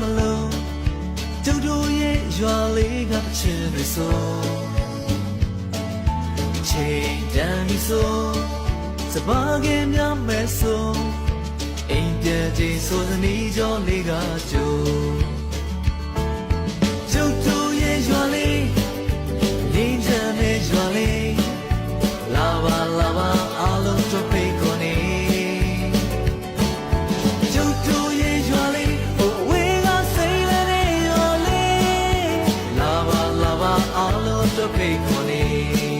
မလို့ကျုပ်တို့ရဲ့ရွာလေးကချင်နေဆိုချိန်တန်ပြီဆိုစပါးကင်းများမဲ့ဆိုအိမ်ပြန်ချိန်ဆိုသနီးကြောလေးကကြို the bacon.